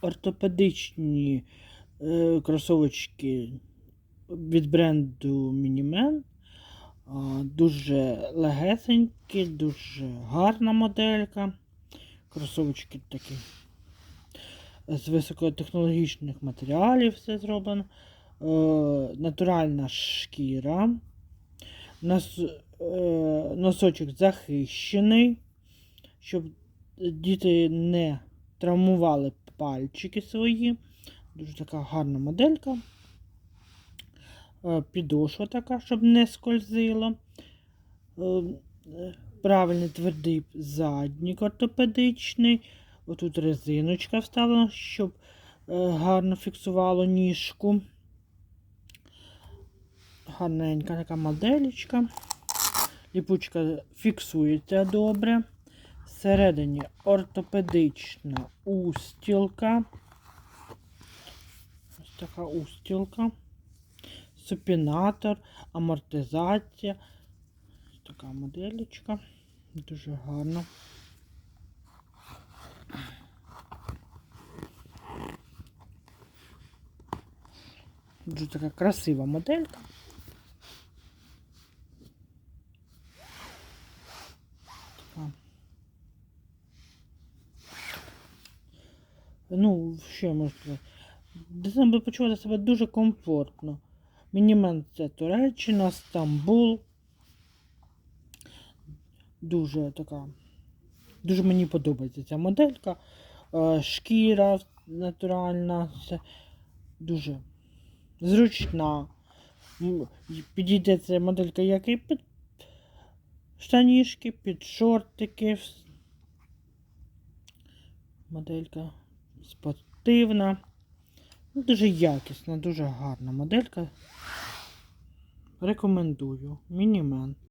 ортопедичні е, кросовочки від бренду Miniman. Дуже легесенькі, дуже гарна моделька. Кросовочки такі з високотехнологічних матеріалів все зроблено. Е, натуральна шкіра. Нос, е, носочок захищений, щоб діти не травмували пальчики свої. Дуже така гарна моделька. Е, Підошва така, щоб не скользило. Е, Правильний твердий заднік ортопедичний. Отут резиночка вставлена, щоб е, гарно фіксувало ніжку. Гарненька така моделечка. Ліпучка фіксується добре. Всередині ортопедична устілка. Ось така устілка. Супінатор, амортизація. Ось така моделечка. Дуже гарна. Дуже така красива моделька. Ну, що я можу сказати? Дитина буде почувати себе дуже комфортно. Мінімен це Туреччина, Стамбул. Дуже така. Дуже мені подобається ця моделька. Е, Шкіра натуральна. Все дуже зручна. Підійде ця моделька як і під штанішки, під шортики. Моделька спортивна. Ну, Дуже якісна, дуже гарна моделька. Рекомендую. Мінімен.